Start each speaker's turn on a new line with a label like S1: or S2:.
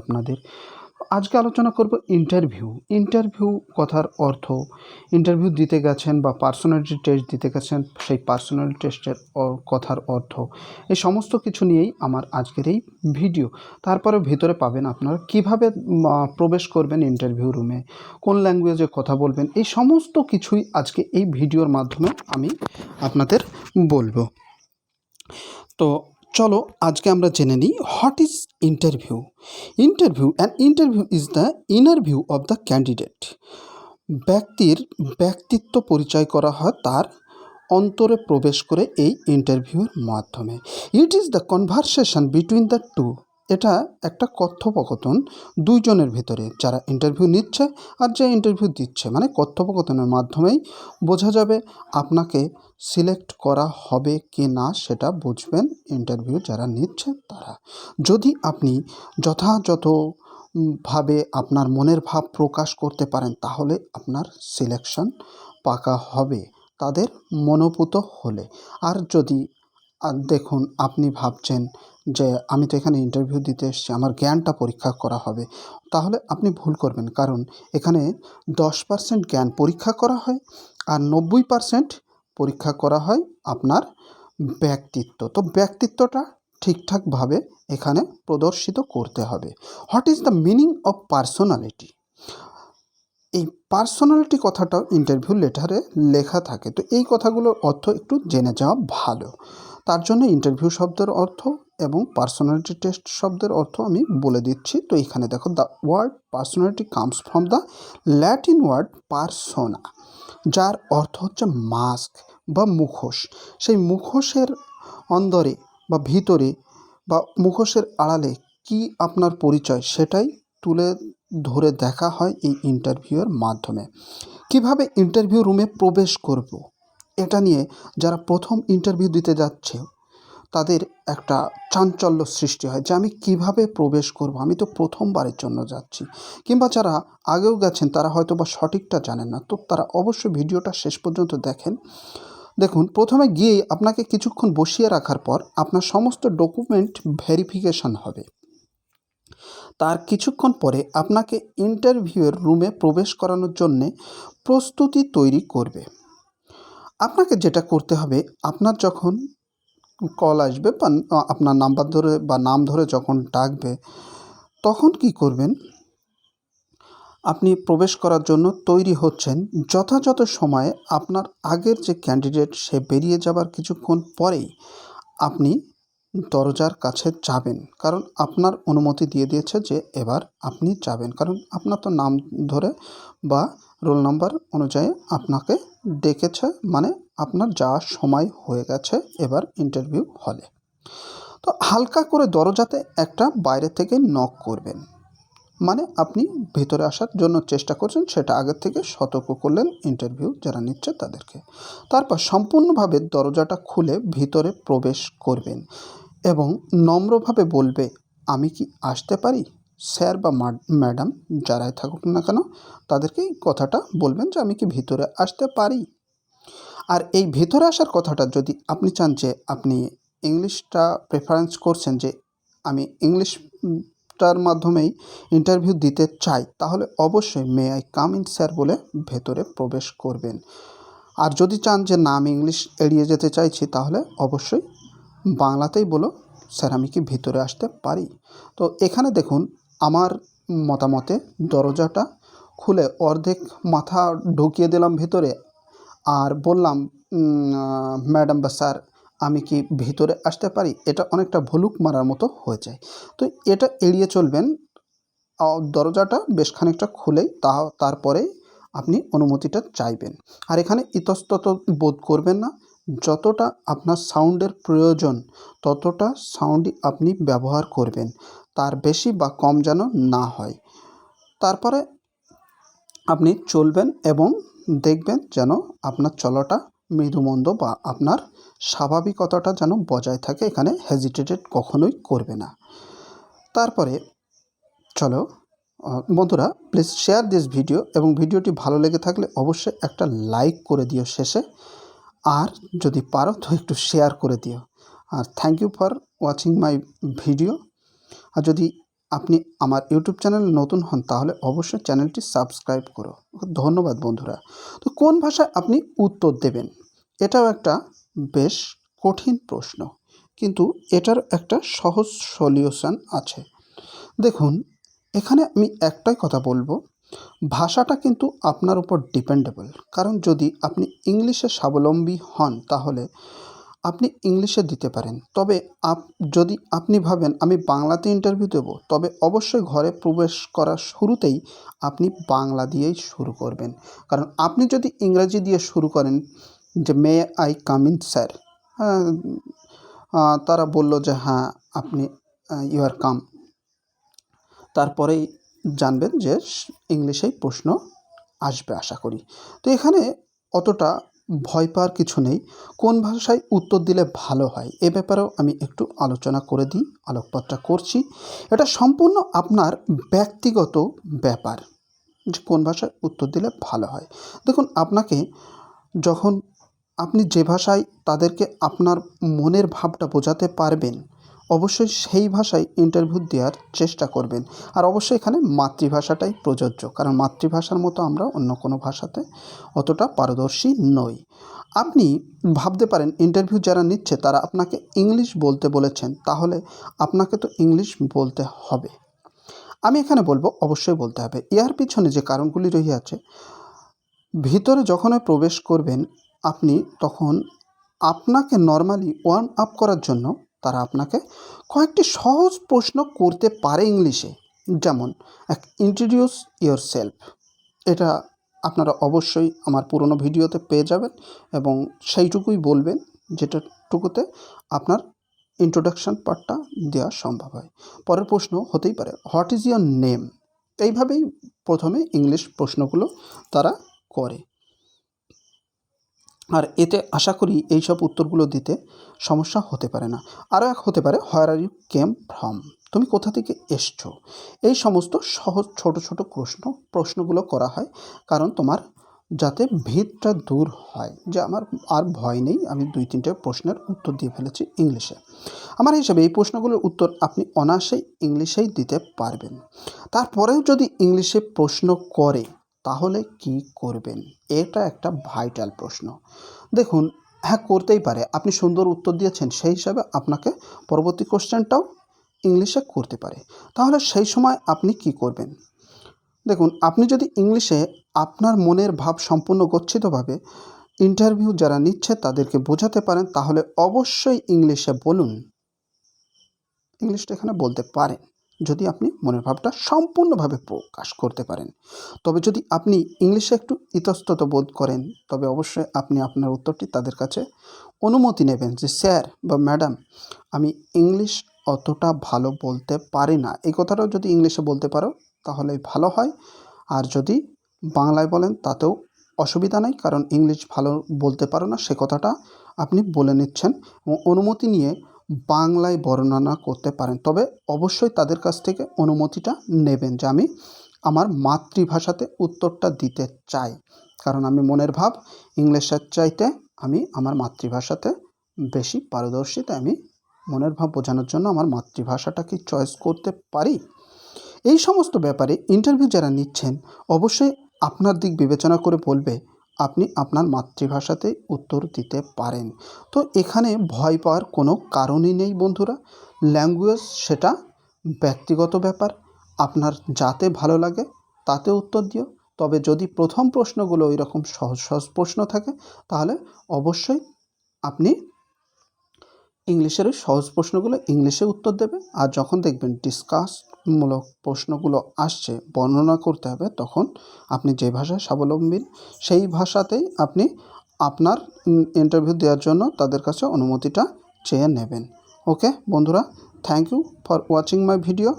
S1: আপনাদের। আজকে আলোচনা করব ইন্টারভিউ ইন্টারভিউ কথার অর্থ ইন্টারভিউ দিতে গেছেন বা পার্সোনালিটি টেস্ট দিতে গেছেন, সেই পার্সোনালিটি টেস্টের কথার অর্থ। এই সমস্ত কিছু নিয়েই আমার আজকের এই ভিডিও তারপরে ভিতরে পাবেন আপনারা কীভাবে প্রবেশ করবেন ইন্টারভিউ রুমে কোন ল্যাঙ্গুয়েজে কথা বলবেন, এই সমস্ত কিছুই আজকে এই ভিডিওর মাধ্যমে আমি আপনাদের বলব। তো চলো আজকে আমরা জেনে নিই what is interview. Interview and interview is the interview of the candidate ব্যক্তির ব্যক্তিত্ব পরিচয় করা হয় তার অন্তরে প্রবেশ করে এই ইন্টারভিউর মাধ্যমে। It is the conversation between the two এটা একটা কথোপকথন দুইজনের ভিতরে, যারা ইন্টারভিউ নিচ্ছে আর যে ইন্টারভিউ দিচ্ছে। মানে কথোপকথনের মাধ্যমেই বোঝা যাবে আপনাকে সিলেক্ট করা হবে কি না, সেটা বুঝবেন ইন্টারভিউ যারা নিচ্ছে তারা। যদি আপনি যথাযথ ভাবে আপনার মনের ভাব প্রকাশ করতে পারেন, তাহলে আপনার সিলেকশন পাকা হবে তাদের মনোপুত হলে। আর যদি দেখুন, আপনি ভাবছেন যে আমি তো এখানে ইন্টারভিউ দিতে এসেছি, আমার জ্ঞানটা পরীক্ষা করা হবে। তাহলে আপনি ভুল করবেন, কারণ এখানে দশ পার্সেন্ট জ্ঞান পরীক্ষা করা হয় আর নব্বই পার্সেন্ট পরীক্ষা করা হয় আপনার ব্যক্তিত্ব। তো ব্যক্তিত্বটা ঠিকঠাকভাবে এখানে প্রদর্শিত করতে হবে। What is the meaning of personality? এই পার্সোনালিটি কথাটাও ইন্টারভিউ লেটারে লেখা থাকে। তো এই কথাগুলোর অর্থ একটু জেনে যাওয়া ভালো। তার জন্য ইন্টারভিউ শব্দের অর্থ এবং পার্সোনালিটি টেস্ট শব্দের অর্থ আমি বলে দিচ্ছি। তো এখানে দেখো the word personality comes from the Latin word persona যার অর্থ হচ্ছে মাস্ক বা মুখোশ। সেই মুখোশের অন্দরে বা ভিতরে বা মুখোশের আড়ালে কি আপনার পরিচয় সেটাই তুলে ধরে দেখা হয় এই ইন্টারভিউয়ের মাধ্যমে। কীভাবে ইন্টারভিউ রুমে প্রবেশ করব? এটা নিয়ে যারা প্রথম ইন্টারভিউ দিতে যাচ্ছে তাদের একটা চাঞ্চল্য সৃষ্টি হয় যে আমি কীভাবে প্রবেশ করব? আমি তো প্রথমবারের জন্য যাচ্ছি। কিংবা যারা আগেও গেছেন, তারা হয়তো বা সঠিকটা জানেন না। তো তারা অবশ্যই ভিডিওটা শেষ পর্যন্ত দেখেন। দেখুন, প্রথমে গিয়ে আপনাকে কিছুক্ষণ বসিয়ে রাখার পর আপনার সমস্ত ডকুমেন্ট ভেরিফিকেশন হবে। তার কিছুক্ষণ পরে আপনাকে ইন্টারভিউয়ের রুমে প্রবেশ করানোর জন্যে প্রস্তুতি তৈরি করবে। আপনাকে যেটা করতে হবে, আপনার যখন কল আসবে বা আপনার নাম্বার ধরে বা নাম ধরে যখন ডাকবে, তখন কি করবেন? আপনি প্রবেশ করার জন্য তৈরি হচ্ছেন যথাযথ সময়ে আপনার আগের যে ক্যান্ডিডেট সে বেরিয়ে যাবার কিছুক্ষণ পরেই আপনি দরজার কাছে যাবেন। কারণ আপনার অনুমতি দিয়ে দিয়েছে যে এবার আপনি যাবেন। কারণ আপনার তো নাম ধরে বা রোল নাম্বার অনুযায়ী আপনাকে ডেকেছে মানে আপনার যাওয়ার সময় হয়ে গেছে এবার ইন্টারভিউ হলে। তো হালকা করে দরজাতে একটা বাইরে থেকে নক করবেন। মানে আপনি ভেতরে আসার জন্য চেষ্টা করছেন, সেটা আগের থেকে সতর্ক করলেন ইন্টারভিউ যারা নিচ্ছে তাদেরকে। তারপর সম্পূর্ণভাবে দরজাটা খুলে ভিতরে প্রবেশ করবেন। এবং নম্রভাবে বলবে, আমি কি আসতে পারি? স্যার বা ম্যাডাম যারাই থাকুক না কেন, তাদেরকে এই কথাটা বলবেন যে, আমি কি ভিতরে আসতে পারি? আর এই ভেতরে আসার কথাটা যদি আপনি চান যে, আপনি ইংলিশটা প্রেফারেন্স করছেন যে, আমি ইংলিশটার মাধ্যমেই ইন্টারভিউ দিতে চাই, তাহলে অবশ্যই may I come in sir বলে ভেতরে প্রবেশ করবেন। আর যদি চান যে, না, আমি ইংলিশ এড়িয়ে যেতে চাইছি, তাহলে অবশ্যই বাংলাতেই বলো, স্যার, আমি কি ভিতরে আসতে পারি? তো এখানে দেখুন, আমার মতামতে দরজাটা খুলে অর্ধেক মাথা ঢুকিয়ে দিলাম ভেতরে আর বললাম ম্যাডাম বা স্যার, আমি কি ভিতরে আসতে পারি? এটা অনেকটা ভুলুক মারার মতো হয়ে যায়। তো এটা এড়িয়ে চলবেন দরজাটা বেশ খানিকটা খুলেই তা, তারপরে আপনি অনুমতিটা চাইবেন। আর এখানে ইতস্তত বোধ করবেন না যতটা আপনার সাউন্ডের প্রয়োজন, ততটা সাউন্ডই আপনি ব্যবহার করবেন। তার বেশি বা কম যেন না হয়। তারপরে আপনি চলবেন এবং দেখবেন যেন আপনার চলাটা মৃদুমন্দ বা আপনার স্বাভাবিকতাটা যেন বজায় থাকে, এখানে হেজিটেটেড কখনোই করবে না। তারপরে চলো বন্ধুরা প্লিজ শেয়ার দিস ভিডিও এবং ভিডিওটি ভালো লেগে থাকলে অবশ্যই একটা লাইক করে দিও শেষে। আর যদি পারো তো একটু শেয়ার করে দিও। আর thank you for watching my video আর যদি আপনি আমার ইউটিউব চ্যানেল নতুন হন, তাহলে অবশ্যই চ্যানেলটি সাবস্ক্রাইব করো। ধন্যবাদ, বন্ধুরা। তো কোন ভাষায় আপনি উত্তর দেবেন? এটাও একটা বেশ কঠিন প্রশ্ন, কিন্তু এটার একটা সহজ সলিউশন আছে। দেখুন, এখানে আমি একটাই কথা বলব। ভাষাটা কিন্তু আপনার উপর ডিপেন্ডেবল কারণ যদি আপনি ইংলিশে স্বাবলম্বী হন, তাহলে আপনি ইংলিশে দিতে পারেন। তবে আপ, যদি আপনি ভাবেন, আমি বাংলাতে ইন্টারভিউ দেবো, তবে অবশ্যই ঘরে প্রবেশ করার শুরুতেই আপনি বাংলা দিয়েই শুরু করবেন। কারণ আপনি যদি ইংরেজি দিয়ে শুরু করেন, যে may I come in, sir? হ্যাঁ তারা বলল যে হ্যাঁ আপনি ইউ আর কাম। তারপরেই জানবেন যে ইংলিশেই প্রশ্ন আসবে, আশা করি। তো এখানে অতটা ভয় পাওয়ার কিছু নেই। কোন ভাষায় উত্তর দিলে ভালো হয়, এ ব্যাপারেও আমি একটু আলোচনা করে দিই, আলোকপাতটা করছি। এটা সম্পূর্ণ আপনার ব্যক্তিগত ব্যাপার যে কোন ভাষায় উত্তর দিলে ভালো হয়। দেখুন, আপনাকে যখন আপনি যে ভাষায় তাদেরকে আপনার মনের ভাবটা বোঝাতে পারবেন অবশ্যই সেই ভাষায় ইন্টারভিউ দেওয়ার চেষ্টা করবেন। আর অবশ্যই এখানে মাতৃভাষাটাই প্রযোজ্য, কারণ মাতৃভাষার মতো আমরা অন্য কোনো ভাষাতে অতটা পারদর্শী নই। আপনি ভাবতে পারেন ইন্টারভিউ যারা নিচ্ছে, তারা আপনাকে ইংলিশ বলতে বলেছেন, তাহলে আপনাকে তো ইংলিশ বলতে হবে। আমি এখানে বলব, অবশ্যই বলতে হবে। এর পিছনে যে কারণগুলি রহিয়াছে ভিতরে যখনই প্রবেশ করবেন, আপনি তখন আপনাকে নর্মালি ওয়ার্ম আপ করার জন্য তারা আপনাকে কয়েকটি সহজ প্রশ্ন করতে পারে ইংলিশে। যেমন, এক ইন্ট্রোডিউস ইয়োর সেলফ এটা আপনারা অবশ্যই আমার পুরনো ভিডিওতে পেয়ে যাবেন এবং সেইটুকুই বলবেন যেটাটুকুতে আপনার ইন্ট্রোডাকশান পার্টটা দেওয়া সম্ভব হয়। পরের প্রশ্ন হতেই পারে হোয়াট ইজ ইয়োর নেম এইভাবেই প্রথমে ইংলিশ প্রশ্নগুলো তারা করে। আর এতে আশা করি এই সব উত্তরগুলো দিতে সমস্যা হতে পারে না। আরও এক হতে পারে where are you came from তুমি কোথা থেকে এসছো? এই সমস্ত সহজ ছোট ছোট প্রশ্ন, প্রশ্নগুলো করা হয় কারণ তোমার যাতে ভিতটা দূর হয়। যে আমার আর ভয় নেই, আমি দুই তিনটে প্রশ্নের উত্তর দিয়ে ফেলেছি ইংলিশে। আমার হিসাবে এই প্রশ্নগুলোর উত্তর আপনি অনায়াসেই ইংলিশেই দিতে পারবেন। তারপরেও যদি ইংলিশে প্রশ্ন করে তাহলে কি করবেন? এটা একটা ভাইটাল প্রশ্ন। দেখুন হ্যাঁ করতেই পারে। আপনি সুন্দর উত্তর দিয়েছেন, সেই হিসাবে আপনাকে পরবর্তী কোশ্চেনটাও ইংলিশে করতে পারে। তাহলে সেই সময় আপনি কি করবেন? দেখুন, আপনি যদি ইংলিশে আপনার মনের ভাব সম্পূর্ণ গচ্ছিতভাবে ইন্টারভিউ যারা নিচ্ছে তাদেরকে বোঝাতে পারেন, তাহলে অবশ্যই ইংলিশে বলুন। ইংলিশটা এখানে বলতে পারেন। যদি আপনি মনের ভাবটা সম্পূর্ণভাবে প্রকাশ করতে পারেন। তবে যদি আপনি ইংলিশে একটু ইতস্তত বোধ করেন, তবে অবশ্যই আপনি আপনার উত্তরটি তাদের কাছে অনুমতি নেবেন যে, স্যার বা ম্যাডাম, আমি ইংলিশ অতটা ভালো বলতে পারি না। এই কথাটাও যদি ইংলিশে বলতে পারো, তাহলে ভালো হয়। আর যদি বাংলায় বলেন, তাতেও অসুবিধা নেই, কারণ ইংলিশ ভালো বলতে পারো না, সে কথাটা আপনি বলে নিচ্ছেন। এবং অনুমতি নিয়ে বাংলায় বর্ণনা করতে পারেন। তবে অবশ্যই তাদের কাছ থেকে অনুমতিটা নেবেন যে আমি আমার মাতৃভাষাতে উত্তরটা দিতে চাই। কারণ আমি মনের ভাব, ইংলিশের চাইতে আমি আমার মাতৃভাষাতে বেশি পারদর্শী আমি মনের ভাব বোঝানোর জন্য আমার মাতৃভাষাটা কি চয়েস করতে পারি। এই সমস্ত ব্যাপারে ইন্টারভিউ যারা নিচ্ছেন, অবশ্যই আপনার দিক বিবেচনা করে বলবে আপনি আপনার মাতৃভাষাতে উত্তর দিতে পারেন। তো এখানে ভয় পাওয়ার কোনো কারণই নেই বন্ধুরা। ল্যাঙ্গুয়েজ সেটা ব্যক্তিগত ব্যাপার। আপনার যাতে ভালো লাগে তাতে উত্তর দিও। তবে যদি প্রথম প্রশ্নগুলো ওই রকম সহজ সহজ প্রশ্ন থাকে, তাহলে অবশ্যই আপনি ইংলিশের ওই সহজ প্রশ্নগুলো ইংলিশে উত্তর দেবে আর যখন দেখবেন ডিসকাসমূলক প্রশ্নগুলো আসছে, বর্ণনা করতে হবে, তখন আপনি যে ভাষায় স্বাবলম্বী, সেই ভাষাতেই আপনি আপনার ইন্টারভিউ দেওয়ার জন্য তাদের কাছে অনুমতিটা চেয়ে নেবেন। ওকে বন্ধুরা thank you for watching my video